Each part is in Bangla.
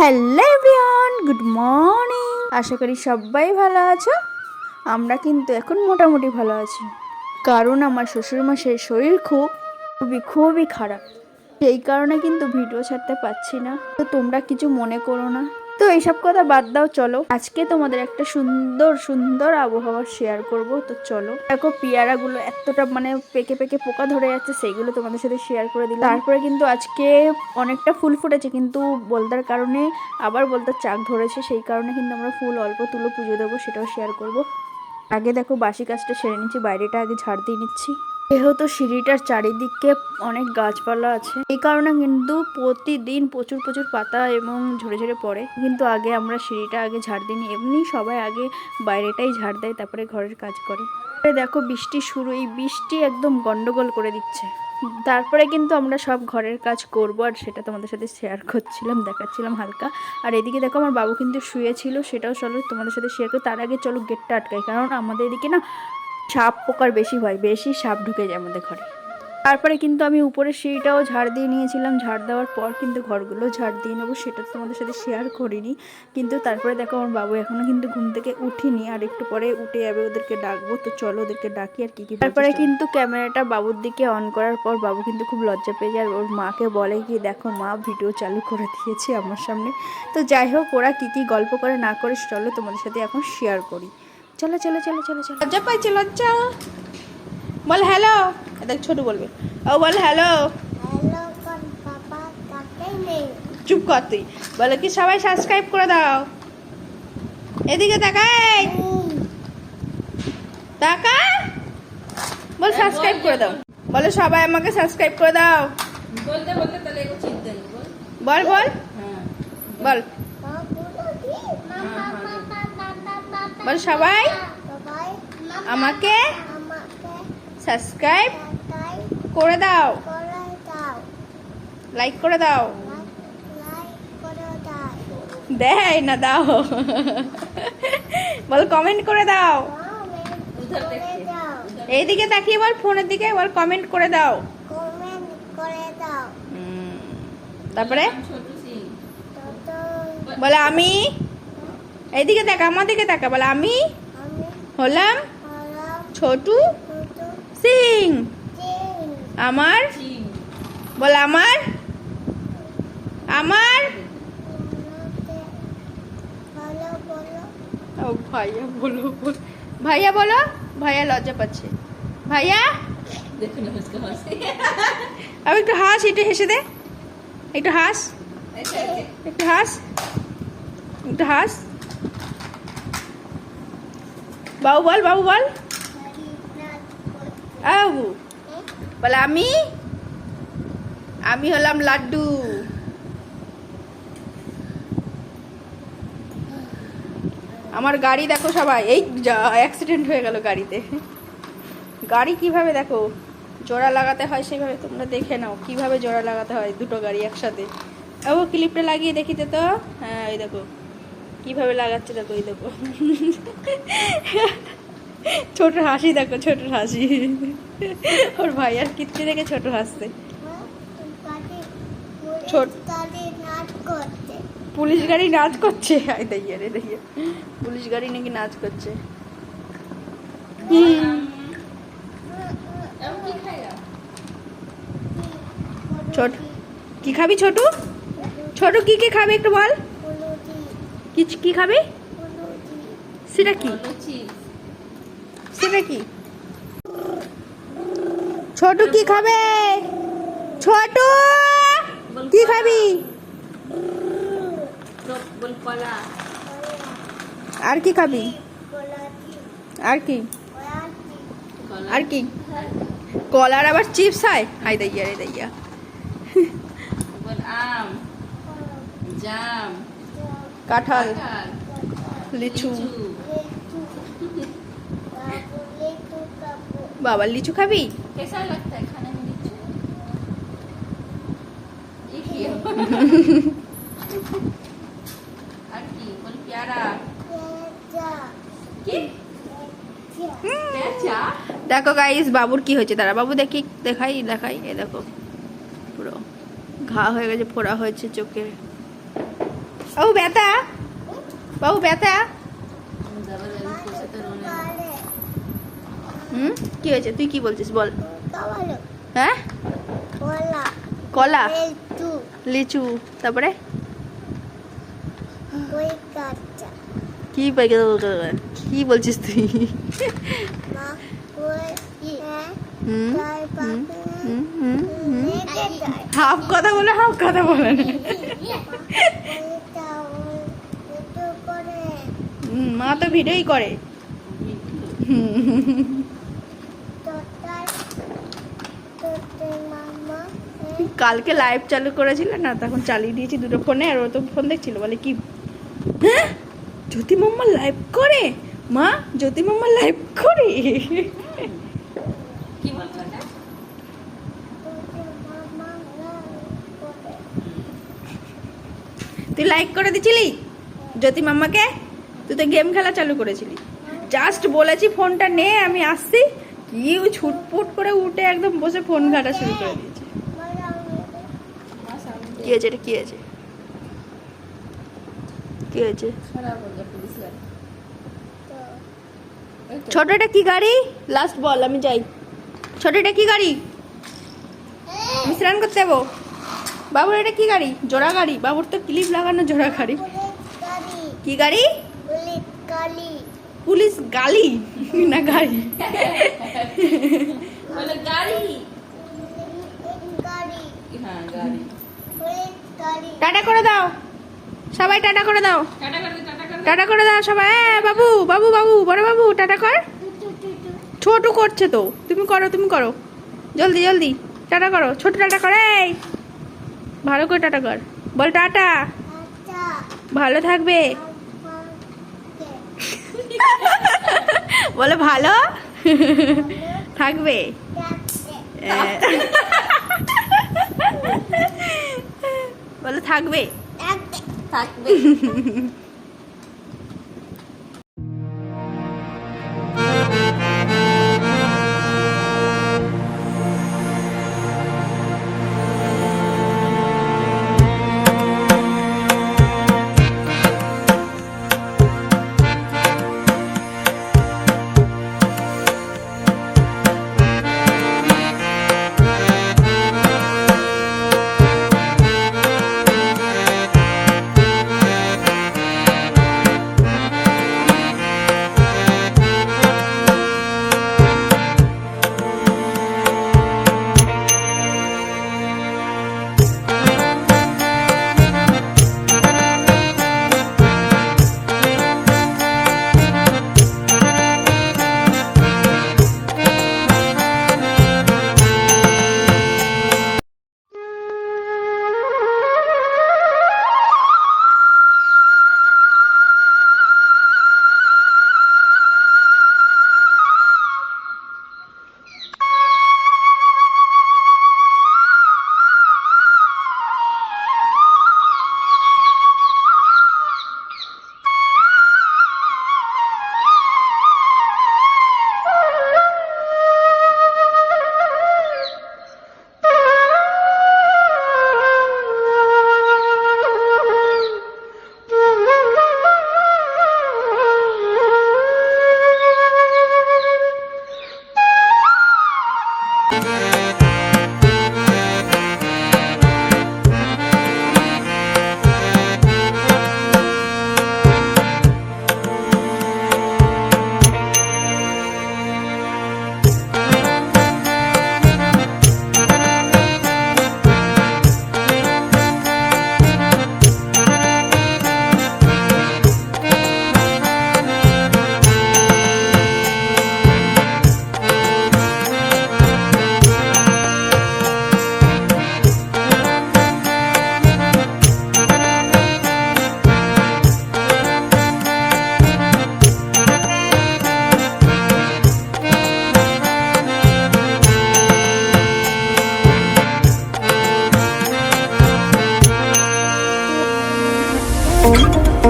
Hello everyone, good morning. আশা করি সবাই ভালো আছো। আমরা কিন্তু এখন মোটামুটি ভালো আছি। কারণ আমার শ্বশুরমশাইয়ের শরীর খুব, খুবই খুবই খারাপ। সেই কারণে কিন্তু ভিডিও ছাড়তে পারছি না। তো তোমরা কিছু মনে করো না। তো এইসব কথা বাদ দাও, চলো। আজকে তোমাদের একটা সুন্দর সুন্দর আবহাওয়া শেয়ার করব। তো চলো। দেখো, পেয়ারাগুলো এতটা মানে পেকে পেকে পোকা ধরে যাচ্ছে সেইগুলো তোমাদের সাথে শেয়ার করে দিলাম। তারপরে কিন্তু আজকে অনেকটা ফুল ফুটেছে, কিন্তু বলতার কারণে আবার বলতার চাক ধরেছে। সেই কারণে কিন্তু আমরা ফুল অল্প তুলো পুজো দেবো, সেটাও শেয়ার করব। আগে দেখো, বাসি কাজটা সেরে নিচ্ছি, বাইরেটা আগে ঝাড় দিয়ে নিচ্ছি। যেহেতু সিঁড়িটার চারিদিকে অনেক গাছপালা আছে, এই কারণে কিন্তু প্রতিদিন প্রচুর প্রচুর পাতা এবং ঝরে ঝরে পড়ে। কিন্তু আগে আমরা সিঁড়িটা আগে ঝাড় দিই এমনি সবাই আগে বাইরেটাই ঝাড় দেয়, তারপরে ঘরের কাজ করে। দেখো বৃষ্টি শুরু, এই বৃষ্টি একদম গন্ডগোল করে দিচ্ছে। তারপরে কিন্তু আমরা সব ঘরের কাজ করব, আর সেটা তোমাদের সাথে শেয়ার করছিলাম, দেখাচ্ছিলাম হালকা। আর এদিকে দেখো আমার বাবু কিন্তু শুয়েছিল, সেটাও চলো তোমাদের সাথে শেয়ার করি। তার আগে চলো গেটটা আটকাই, কারণ আমাদের এদিকে না সাপ পোকার বেশি ভয় বেশি সাপ ঢুকে যায় আমাদের ঘরে। তারপরে কিন্তু আমি উপরে সিঁড়িটাও ঝাড় দিয়ে নিয়েছিলাম ঝাড় দেওয়ার পর কিন্তু ঘরগুলো ঝাড় দিয়ে নেব সেটা তো তোমাদের সাথে শেয়ার করিনি। কিন্তু তারপরে দেখো আমার বাবু এখনও কিন্তু ঘুম থেকে উঠিনি আর একটু পরে উঠে যাবে ওদেরকে ডাকবো তো চলো ওদেরকে ডাকি আর কি কি তারপরে কিন্তু ক্যামেরাটা বাবুর দিকে অন করার পর বাবু কিন্তু খুব লজ্জা পেয়ে যায় আর ওর মাকে বলে কি দেখো মা ভিডিও চালু করে দিয়েছে আমার সামনে। তো যাই হোক ওরা কী কী গল্প করে না করে চলো তোমাদের সাথে এখন শেয়ার করি। চলো চলো চলো চলো চলো। লজ্জা পাইছে লজ্জা। বল হ্যালো। দেখ ছোট বলবে। ও বল হ্যালো। চুপ কর তুই। বলে কি সবাই সাবস্ক্রাইব করে দাও। এদিকে তাকাই। তাকা। বল সাবস্ক্রাইব করে দাও। বলে সবাই আমাকে সাবস্ক্রাইব করে দাও। বলতে বলতে তাহলে বল। বল বল। হ্যাঁ। বল সবাই। আমাকে আমাকে সাবস্ক্রাইব করে দাও। লাইক করে দাও। লাইক করে দাও। দেয় না দাও। বল কমেন্ট করে দাও। এইদিকে তাকিয়ে বল ফোনের দিকে বল কমেন্ট করে দাও। কমেন্ট করে দাও। হুম, তারপরে? বলে আমি এইদিকে তাকা আমার দিকে তাকা বলে আমি হলাম ছোটু সিং। আমার বলে আমার আমার। ও ভাইয়া বলো ভাইয়া বলো, ভাইয়া লজ্জা পাচ্ছে। ভাইয়া? আমি একটু হাস, একটু হেসে দে। একটু হাস। একটু হাস। একটু হাস। বাবু বল বাবু বল। বাবু। বলে, আমি? আমি হলাম লাড্ডু। আমার গাড়ি দেখো সবাই। এই অ্যাক্সিডেন্ট হয়ে গেল গাড়িতে। গাড়ি কীভাবে দেখো? জোড়া লাগাতে হয় সেভাবে তোমরা দেখে নাও। কীভাবে জোড়া লাগাতে হয় দুটো গাড়ি একসাথে। ও ক্লিপটা লাগিয়ে দেখিতে তো। হ্যাঁ ওই দেখো। কীভাবে লাগাচ্ছে দেখো ওই দেখো। ছোট হাসি দেখো ছোট হাসি। ওর ভাই আর কীর্তি দেখে ছোট হাসছে। পুলিশ গাড়ি নাচ করছে। পুলিশ গাড়ি নাকি নাচ করছে। ছোট কি খাবি ছোটু? ছোট কি কি খাবি একটু বল। কি কি খাবি? সেটা কি? সেটা কি? ছোটু কি খাবে? ছোটু! কি খাবি? আর কি খাবি? আর কি? আর কি? কলার আবার চিপস হয়? হাই দাইয়া রে দাইয়া। বল আম। জাম। কাঁঠাল লিচু। বাবা লিচু খাবি? দেখো গাইস বাবুর কি হয়েছে? তারা বাবু দেখি দেখাই দেখাই। এ দেখো পুরো ঘা হয়ে গেছে ফোড়া হয়েছে চোখের বাবু ব্যথা? বাবু ব্যথা? হুম? কি হয়েছে? তুই কি বলছিস? বল। হ্যাঁ? কলা। লিচু। তারপরে? কি কি বলছিস তুই? হাফ কথা বলে হাফ কথা বলে। না ওইটা ওই একটু করে হুম, মা তো ভিডিওই করে। কালকে লাইভ চালু করেছিল না তখন চালিয়ে দিয়েছি দুটো ফোনে আর ও তো ফোন দেখছিল বলে কি হ্যাঁ? জ্যোতি মাম্মা লাইভ করে? মা জ্যোতি মাম্মা লাইভ করে? তুই লাইক করে দিছিলি জ্যোতি মাম্মাকে? তুই তো গেম খেলা চালু করেছিলি। জাস্ট বলেছি ফোনটা নে আমি আসছি। কি ছুটপুট করে উঠে একদম বসে ফোন ঘাটা শুরু করে দিয়েছে। কি হয়েছে এটা? কি হয়েছে? কি হয়েছে? খারাপ হলো পুলিশ গাড়ি। তো ওই তো। ছোট এটা কি গাড়ি? লাস্ট বল আমি যাই। ছোট এটা কি গাড়ি? স্নান করতে যাব। বাবুর এটা কি গাড়ি? জোড়া গাড়ি। বাবুর তো ক্লিপ লাগানো জোড়া গাড়ি। কি গাড়ি? পুলিশ পুলিশ গালি? না গাড়ি বলে গাড়ি। গাড়ি। হ্যাঁ গাড়ি। পুলিশ গাড়ি। টাটা করে দাও। সবাই টাটা করে দাও। টাটা করে দে, টাটা করে দে। টাটা করে দাও সবাই। এ, বাবু বাবু বাবু বড় বাবু টাটা কর। ছোট করছে তো। তুমি করো তুমি করো। জলদি জলদি। টাটা করো। ছোট টাটা কর এই। ভালো করে টাটা কর। বল টাটা। আচ্ছা। ভালো থাকবে। বলে ভালো? থাকবে? বলে থাকবে। থাকবে।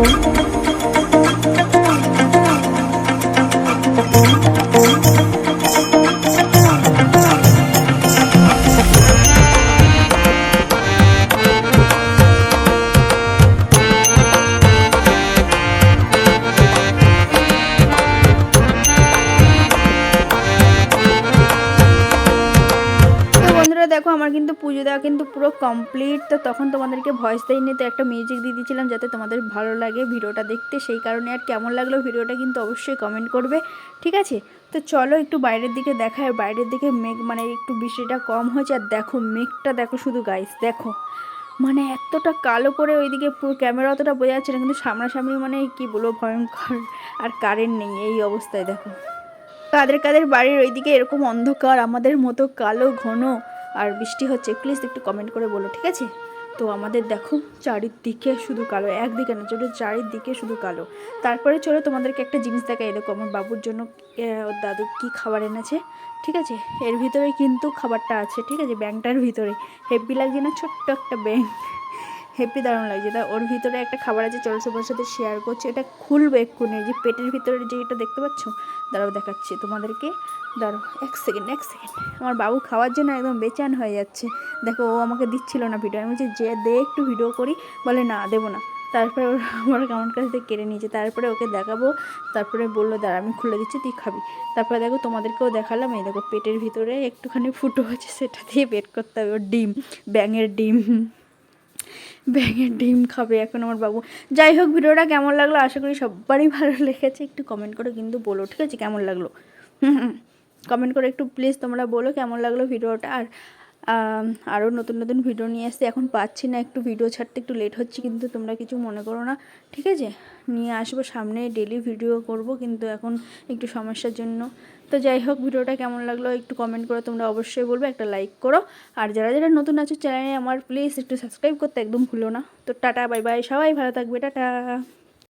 Thank you. আমার কিন্তু পুজো দেওয়া কিন্তু পুরো কমপ্লিট তো তখন তোমাদেরকে ভয়েস দেয়নি তো একটা মিউজিক দিয়ে দিয়েছিলাম যাতে তোমাদের ভালো লাগে ভিডিওটা দেখতে। সেই কারণে আর কেমন লাগল ভিডিওটা কিন্তু অবশ্যই কমেন্ট করবে, ঠিক আছে? তো চলো একটু বাইরের দিকে দেখায় বাইরের দিকে মেঘ মানে একটু বৃষ্টিটা কম হয়েছে। আর দেখো, মেঘটা দেখো শুধু গাইস দেখো। মানে এতটা কালো করে ওইদিকে পুরো ক্যামেরা অতটা বোঝা যাচ্ছে না, কিন্তু সামনাসামনি মানে কি বলব, ভয়ঙ্কর। আর কারেন্ট নেই, এই অবস্থায় দেখো। কাদের কাদের বাড়ির ওইদিকে এরকম অন্ধকার, আমাদের মতো কালো ঘন আর বৃষ্টি হচ্ছে প্লিজ একটু কমেন্ট করে বলো, ঠিক আছে? তো আমাদের দেখো, চারিদিকে শুধু কালো, একদিকে না, চলো চারিদিকে শুধু কালো। তারপরে চলো তোমাদেরকে একটা জিনিস দেখা এরকম আমার বাবুর জন্য ওর দাদু কি খাবার এনেছে, ঠিক আছে? এর ভিতরে কিন্তু খাবারটা আছে, ঠিক আছে? ব্যাংকটার ভিতরে। হেভি লাগছে না? ছোট্ট একটা ব্যাংক। হেপি দারুণ লাগছে। তা ওর ভিতরে একটা খাবার আছে, চলো সবার সাথে শেয়ার করছি। এটা খুলবে এক্ষুনি যে পেটের ভিতরে যে এটা দেখতে পাচ্ছ? দাঁড়াও দেখাচ্ছি তোমাদেরকে। দাঁড়াও, এক সেকেন্ড এক সেকেন্ড আমার বাবু খাওয়ার জন্য একদম বেচান হয়ে যাচ্ছে। দেখো, ও আমাকে দিচ্ছিল না ভিডিও আমি বলছি, যে দে একটু ভিডিও করি। বলে, না, দেবো না। তারপরে ওর আমার আমার কাছ থেকে কেড়ে নিয়েছে। তারপরে ওকে দেখাবো। তারপরে বলল, দাঁড়া, আমি খুলে দিচ্ছি, তুই খাবি। তারপরে দেখো, তোমাদেরকেও দেখালাম। এই দেখো, পেটের ভিতরে একটুখানি ফুটো হচ্ছে সেটা দিয়ে বের করতে হবে। ওর ডিম, ব্যাঙের ডিম। ব্যাঙের ডিম খাবে এখন আমার বাবু। যাই হোক, ভিডিওটা কেমন লাগল? আশা করি সবারই ভালো লেগেছে। একটু কমেন্ট করে কিন্তু বলো, ঠিক আছে? কেমন লাগল? হুম কমেন্ট করে একটু প্লিজ তোমরা বলো কেমন লাগল ভিডিওটা। আর আরও নতুন নতুন ভিডিও নিয়ে আসতে এখন পাচ্ছি না। একটু ভিডিও ছাড়তে একটু লেট হচ্ছে, কিন্তু তোমরা কিছু মনে করো না, ঠিক আছে? নিয়ে আসব সামনে ডেলি ভিডিও করব, কিন্তু এখন একটু সমস্যার জন্য। তো যাই হোক, ভিডিওটা কেমন লাগল একটু কমেন্ট করে তোমরা অবশ্যই বলবে, একটা লাইক করো। আর যারা যারা নতুন আছো চ্যানেলে আমার প্লিজ একটু সাবস্ক্রাইব করতে একদম ভুলো না। তো টাটা বাই বাই সবাই ভালো থাকবে, টাটা।